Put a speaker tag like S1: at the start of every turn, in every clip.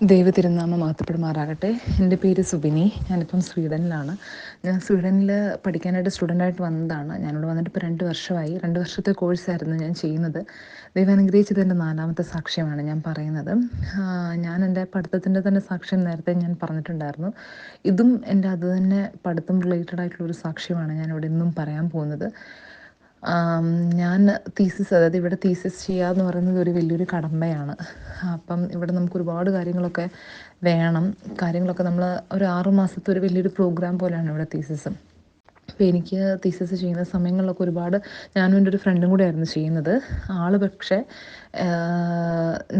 S1: ദൈവ തിരുനാമം മാത്രപ്പെടുമാറാകട്ടെ എന്റെ പേര് സുബിനി. ഞാനിപ്പം സ്വീഡനിലാണ്. ഞാൻ സ്വീഡനിൽ പഠിക്കാനായിട്ട് സ്റ്റുഡന്റായിട്ട് വന്നതാണ്. ഞാനിവിടെ വന്നിട്ട് ഇപ്പോൾ രണ്ട് വർഷമായി. രണ്ട് വർഷത്തെ കോഴ്സായിരുന്നു ഞാൻ ചെയ്യുന്നത്. ദൈവം അനുഗ്രഹിച്ചത് എന്റെ നാലാമത്തെ സാക്ഷ്യമാണ് ഞാൻ പറയുന്നത്. ഞാൻ എന്റെ പഠിത്തത്തിന്റെ തന്നെ സാക്ഷ്യം നേരത്തെ ഞാൻ പറഞ്ഞിട്ടുണ്ടായിരുന്നു. ഇതും എന്റെ അത് തന്നെ പഠിത്തം റിലേറ്റഡ് ആയിട്ടുള്ളൊരു സാക്ഷ്യമാണ് ഞാനിവിടെ ഇന്നും പറയാൻ പോകുന്നത്. ഞാൻ തീസിസ് അതായത് ഇവിടെ തീസിസ് ചെയ്യുക എന്ന് പറയുന്നത് ഒരു വലിയൊരു കടമ്പയാണ് അപ്പം ഇവിടെ നമുക്ക് ഒരുപാട് കാര്യങ്ങളൊക്കെ വേണം. കാര്യങ്ങളൊക്കെ നമ്മൾ ഒരു ആറ് മാസത്തെ ഒരു വലിയൊരു പ്രോഗ്രാം പോലെയാണ് ഇവിടെ തീസിസ് അപ്പോൾ എനിക്ക് തീസസ് ചെയ്യുന്ന സമയങ്ങളിലൊക്കെ ഒരുപാട് ഞാനും എന്റെ ഒരു ഫ്രണ്ടും കൂടെ ആയിരുന്നു ചെയ്യുന്നത്. ആൾ പക്ഷേ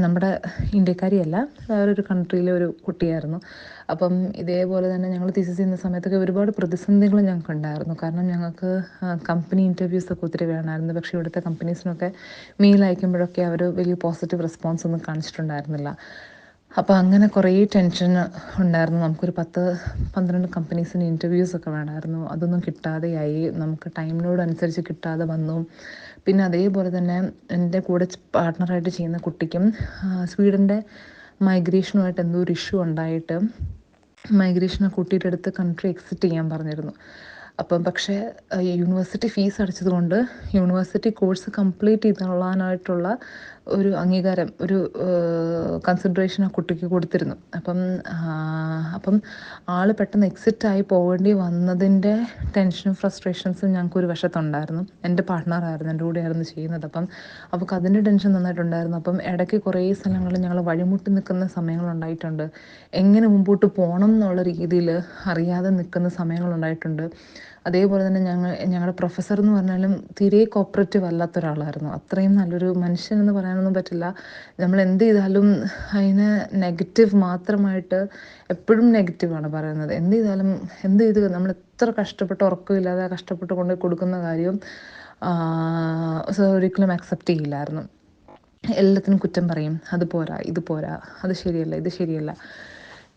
S1: നമ്മുടെ ഇന്ത്യക്കാരിയല്ല വേറൊരു കൺട്രിയിലെ ഒരു കുട്ടിയായിരുന്നു. അപ്പം ഇതേപോലെ തന്നെ ഞങ്ങൾ തീസസ് ചെയ്യുന്ന സമയത്തൊക്കെ ഒരുപാട് പ്രതിസന്ധികൾ ഞങ്ങൾക്ക് ഉണ്ടായിരുന്നു. കാരണം ഞങ്ങൾക്ക് കമ്പനി ഇന്റർവ്യൂസൊക്കെ ഒത്തിരി വേണമായിരുന്നു. പക്ഷേ ഇവിടുത്തെ കമ്പനീസിനൊക്കെ മെയിൽ അയക്കുമ്പോഴൊക്കെ അവർ വലിയ പോസിറ്റീവ് റെസ്പോൺസ് ഒന്നും കാണിച്ചിട്ടുണ്ടായിരുന്നില്ല. അപ്പോൾ അങ്ങനെ കുറേ ടെൻഷൻ ഉണ്ടായിരുന്നു. നമുക്കൊരു പത്ത് പന്ത്രണ്ട് കമ്പനീസിന് ഇന്റർവ്യൂസ് ഒക്കെ വേണമായിരുന്നു. അതൊന്നും കിട്ടാതെയായി. നമുക്ക് ടൈമിനോടനുസരിച്ച് കിട്ടാതെ വന്നു. പിന്നെ അതേപോലെ തന്നെ എന്റെ കൂടെ പാർട്ട്ണറായിട്ട് ചെയ്യുന്ന കുട്ടിക്കും സ്വീഡന്റെ മൈഗ്രേഷനുമായിട്ട് എന്തോ ഒരു ഇഷ്യൂ ഉണ്ടായിട്ട് മൈഗ്രേഷൻ ആ കുട്ടിയുടെ അടുത്ത് കൺട്രി എക്സിറ്റ് ചെയ്യാൻ പറഞ്ഞിരുന്നു. അപ്പം പക്ഷേ യൂണിവേഴ്സിറ്റി ഫീസ് അടച്ചതുകൊണ്ട് യൂണിവേഴ്സിറ്റി കോഴ്സ് കംപ്ലീറ്റ് ചെയ്തുള്ളാനായിട്ടുള്ള ഒരു അംഗീകാരം ഒരു കൺസിഡറേഷൻ ആ കുട്ടിക്ക് കൊടുത്തിരുന്നു. അപ്പം അപ്പം ആൾ പെട്ടെന്ന് എക്സിറ്റ് ആയി പോകേണ്ടി വന്നതിന്റെ ടെൻഷനും ഫ്രസ്ട്രേഷൻസും ഞങ്ങൾക്ക് ഒരു വശത്തുണ്ടായിരുന്നു. എന്റെ പാർട്ട്ണറായിരുന്നു എന്റെ കൂടെയായിരുന്നു ചെയ്യുന്നത്. അപ്പം അവൾക്ക് അതിന്റെ ടെൻഷൻ നന്നായിട്ടുണ്ടായിരുന്നു. അപ്പം ഇടയ്ക്ക് കുറേ സ്ഥലങ്ങളിൽ ഞങ്ങൾ വഴിമുട്ടി നിൽക്കുന്ന സമയങ്ങളുണ്ടായിട്ടുണ്ട്. എങ്ങനെ മുമ്പോട്ട് പോകണം എന്നുള്ള രീതിയിൽ അറിയാതെ നിൽക്കുന്ന സമയങ്ങളുണ്ടായിട്ടുണ്ട്. അതേപോലെ തന്നെ ഞങ്ങൾ ഞങ്ങളുടെ പ്രൊഫസർ എന്ന് പറഞ്ഞാലും തീരെ കോപ്പറേറ്റീവ് അല്ലാത്ത ഒരാളായിരുന്നു. അത്രയും നല്ലൊരു മനുഷ്യൻ എന്ന് പറയാനൊന്നും പറ്റില്ല. നമ്മൾ എന്ത് ചെയ്താലും അതിനെ നെഗറ്റീവ് മാത്രമായിട്ട് എപ്പോഴും നെഗറ്റീവാണ് പറയുന്നത്. എന്ത് ചെയ്താലും എന്ത് ചെയ്ത് നമ്മൾ എത്ര കഷ്ടപ്പെട്ട് ഉറക്കമില്ലാതെ കഷ്ടപ്പെട്ട് കൊണ്ട് കൊടുക്കുന്ന കാര്യം ഒരിക്കലും അക്സെപ്റ്റ് ചെയ്യില്ലായിരുന്നു. എല്ലാത്തിനും കുറ്റം പറയും. അത് പോരാ ഇത് പോരാ അത് ശരിയല്ല ഇത് ശരിയല്ല.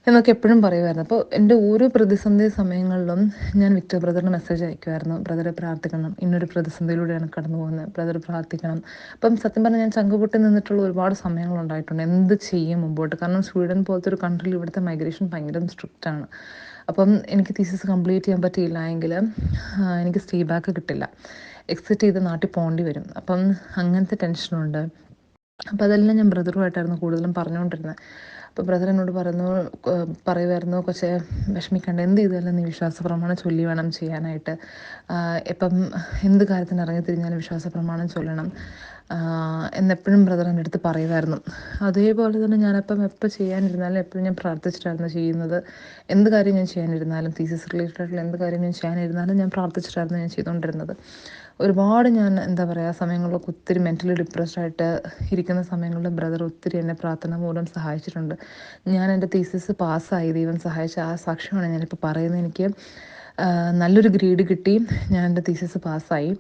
S1: എന്നൊക്കെ എപ്പോഴും പറയുമായിരുന്നു. അപ്പോൾ എന്റെ ഓരോ പ്രതിസന്ധി സമയങ്ങളിലും ഞാൻ വിക്ടർ ബ്രദറിന് മെസ്സേജ് അയക്കുമായിരുന്നു. ബ്രദറെ പ്രാർത്ഥിക്കണം. ഇന്നൊരു പ്രതിസന്ധിയിലൂടെയാണ് കടന്നു പോകുന്നത്. ബ്രദർ പ്രാർത്ഥിക്കണം. അപ്പം സത്യം പറഞ്ഞാൽ ഞാൻ ചങ്കുപൊട്ടി നിന്നിട്ടുള്ള ഒരുപാട് സമയങ്ങളുണ്ടായിട്ടുണ്ട് എന്ത് ചെയ്യും മുമ്പോട്ട്? കാരണം സ്വീഡൻ പോലത്തെ ഒരു കൺട്രിയിൽ ഇവിടുത്തെ മൈഗ്രേഷൻ ഭയങ്കര സ്ട്രിക്റ്റ് ആണ്. അപ്പം എനിക്ക് തീസിസ് കംപ്ലീറ്റ് ചെയ്യാൻ പറ്റിയില്ല എങ്കിൽ എനിക്ക് സ്റ്റേ ബാക്ക് കിട്ടില്ല. എക്സിറ്റ് ചെയ്ത് നാട്ടിൽ പോകേണ്ടി വരും. അപ്പം അങ്ങനത്തെ ടെൻഷനുണ്ട് അപ്പോൾ അതെല്ലാം ഞാൻ ബ്രദറുമായിട്ടായിരുന്നു കൂടുതലും പറഞ്ഞുകൊണ്ടിരുന്നത്. അപ്പോൾ ബ്രദർ എന്നോട് പറഞ്ഞു പറയുമായിരുന്നു കൊച്ചെ വിഷമിക്കേണ്ട. എന്ത് ചെയ്താലും നീ വിശ്വാസ പ്രമാണം ചൊല്ലി വേണം ചെയ്യാനായിട്ട്. ഇപ്പം എന്ത് കാര്യത്തിന് ഇറങ്ങി തിരിഞ്ഞാലും വിശ്വാസ പ്രമാണം ചൊല്ലണം. എന്നെപ്പോഴും ബ്രദർ എന്റെ അടുത്ത് പറയുമായിരുന്നു. അതേപോലെ തന്നെ ഞാനപ്പം എപ്പോൾ ചെയ്യാനിരുന്നാലും എപ്പോഴും ഞാൻ പ്രാർത്ഥിച്ചിട്ടായിരുന്നു ചെയ്യുന്നത്. എന്ത് കാര്യം ഞാൻ ചെയ്യാനിരുന്നാലും തീസിസ് റിലേറ്റഡ് ആയിട്ടുള്ള എന്ത് കാര്യം ഞാൻ ചെയ്യാനിരുന്നാലും ഞാൻ പ്രാർത്ഥിച്ചിട്ടായിരുന്നു ഞാൻ ചെയ്തുകൊണ്ടിരുന്നത്. ഒരുപാട് ഞാൻ എന്താ പറയുക സമയങ്ങളിലൊക്കെ ഒത്തിരി മെന്റലി ഡിപ്രസ്ഡ് ആയിട്ട് ഇരിക്കുന്ന സമയങ്ങളിൽ ബ്രദർ ഒത്തിരി എന്നെ പ്രാർത്ഥന മൂലം സഹായിച്ചിട്ടുണ്ട്. ഞാൻ എന്റെ തീസിസ് പാസ്സായി ദൈവം സഹായിച്ച ആ സാക്ഷ്യമാണ് ഞാനിപ്പോൾ പറയുന്നത്. എനിക്ക് നല്ലൊരു ഗ്രേഡ് കിട്ടി. ഞാൻ എന്റെ തീസിസ് പാസ്സായി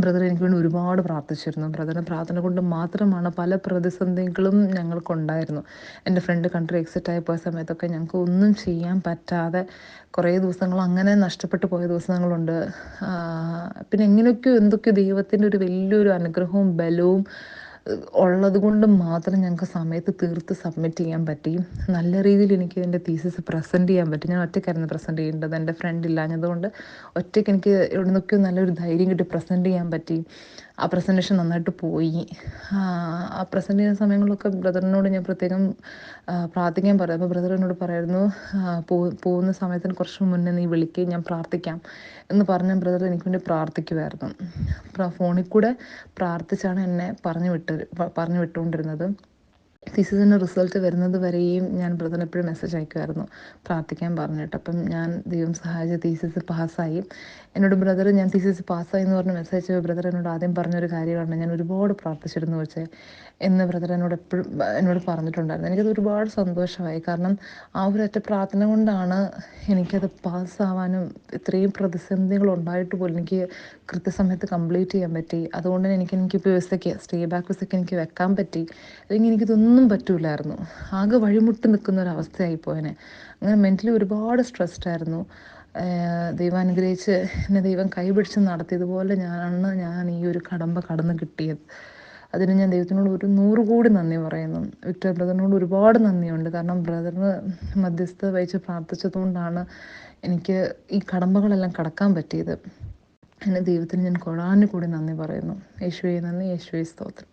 S1: ബ്രദർ എനിക്ക് വേണ്ടി ഒരുപാട് പ്രാർത്ഥിച്ചിരുന്നു. ബ്രദറിന്റെ പ്രാർത്ഥന കൊണ്ട് മാത്രമാണ് പല പ്രതിസന്ധികളും ഞങ്ങൾക്കുണ്ടായിരുന്നു. എന്റെ ഫ്രണ്ട് കൺട്രി എക്സിറ്റ് ആയി പോയ സമയത്തൊക്കെ ഞങ്ങൾക്ക് ഒന്നും ചെയ്യാൻ പറ്റാതെ കുറേ ദിവസങ്ങൾ അങ്ങനെ നഷ്ടപ്പെട്ടു പോയ ദിവസങ്ങളുണ്ട്. പിന്നെ എങ്ങനെയൊക്കെയോ എന്തൊക്കെയോ ദൈവത്തിന്റെ ഒരു വലിയൊരു അനുഗ്രഹവും ബലവും ഉള്ളത് കൊണ്ട് മാത്രം ഞങ്ങൾക്ക് സമയത്ത് തീർത്ത് സബ്മിറ്റ് ചെയ്യാൻ പറ്റി. നല്ല രീതിയിൽ എനിക്ക് എന്റെ തീസിസ് പ്രസന്റ് ചെയ്യാൻ പറ്റി. ഞാൻ ഒറ്റയ്ക്കായിരുന്നു പ്രസന്റ് ചെയ്യേണ്ടത്. എന്റെ ഫ്രണ്ട് ഇല്ലാഞ്ഞതുകൊണ്ട് ഒറ്റയ്ക്ക് എനിക്ക് എവിടെ നിന്നൊക്കെയോ നല്ലൊരു ധൈര്യം കിട്ടി പ്രസന്റ് ചെയ്യാൻ പറ്റി. ആ പ്രസന്റേഷൻ നന്നായിട്ട് പോയി. ആ പ്രസന്റ് ചെയ്യുന്ന സമയങ്ങളിലൊക്കെ ബ്രദറിനോട് ഞാൻ പ്രത്യേകം പ്രാർത്ഥിക്കാൻ പറയും. അപ്പോൾ ബ്രദർ എന്നോട് പറയായിരുന്നു പോകുന്ന സമയത്തിന് കുറച്ച് മുന്നേ നീ വിളിക്കുകയും ഞാൻ പ്രാർത്ഥിക്കാം എന്ന് പറഞ്ഞ ബ്രദർ എനിക്ക് വേണ്ടി പ്രാർത്ഥിക്കുമായിരുന്നു ഫോണിൽ കൂടെ പ്രാർത്ഥിച്ചാണ് എന്നെ പറഞ്ഞു വിട്ട് പറഞ്ഞു വിട്ടുകൊണ്ടിരുന്നത്. തീസിസിന്റെ റിസൾട്ട് വരുന്നത് വരെയും ഞാൻ ബ്രദറിന് എപ്പോഴും മെസ്സേജ് അയക്കുമായിരുന്നു. പ്രാർത്ഥിക്കാൻ പറഞ്ഞിട്ട് അപ്പം ഞാൻ ദൈവം സഹായിച്ച തീസിസ് പാസ്സായി എന്നോട് ബ്രദർ ഞാൻ തീസിസ് പാസ്സായി എന്ന് പറഞ്ഞ് മെസ്സേജ് ബ്രദർ എന്നോട് ആദ്യം പറഞ്ഞൊരു കാര്യമാണ്. ഞാൻ ഒരുപാട് പ്രാർത്ഥിച്ചിരുന്നു വെച്ചേ എന്ന് ബ്രദർ എന്നോട് എപ്പോഴും എന്നോട് പറഞ്ഞിട്ടുണ്ടായിരുന്നു. എനിക്കത് ഒരുപാട് സന്തോഷമായി. കാരണം ആ ഒരു ഒറ്റ പ്രാർത്ഥന കൊണ്ടാണ് എനിക്കത് പാസ്സാവാനും ഇത്രയും പ്രതിസന്ധികൾ ഉണ്ടായിട്ട് പോലും എനിക്ക് കൃത്യസമയത്ത് കംപ്ലീറ്റ് ചെയ്യാൻ പറ്റി. അതുകൊണ്ട് തന്നെ എനിക്ക് എനിക്ക് വിസയ്ക്ക് സ്റ്റേ ബാക്ക് വിസയ്ക്ക് എനിക്ക് വെക്കാൻ പറ്റി. അല്ലെങ്കിൽ എനിക്കിതൊന്നും പറ്റൂലായിരുന്നു. ആകെ വഴിമുട്ട് നിൽക്കുന്ന ഒരു അവസ്ഥയായി പോയനെ. അങ്ങനെ മെന്റലി ഒരുപാട് സ്ട്രെസ്ഡ് ആയിരുന്നു. ദൈവം അനുഗ്രഹിച്ച് എന്നെ ദൈവം കൈപിടിച്ച് നടത്തിയതുപോലെ ഞാനാണ് ഞാൻ ഈ ഒരു കടമ്പ കടന്ന് കിട്ടിയത്. അതിന് ഞാൻ ദൈവത്തിനോട് ഒരു നൂറ് കൂടി നന്ദി പറയുന്നു. വിക്ടർ ബ്രദറിനോട് ഒരുപാട് നന്ദിയുണ്ട്. കാരണം ബ്രദറിന് മധ്യസ്ഥത വഹിച്ച് പ്രാർത്ഥിച്ചതുകൊണ്ടാണ് എനിക്ക് ഈ കടമ്പകളെല്ലാം കടക്കാൻ പറ്റിയത്. എന്നെ ദൈവത്തിന് ഞാൻ കൊഴാനും കൂടി നന്ദി പറയുന്നു. യേശുവേ നന്ദി. യേശുവേ സ്തോത്രം.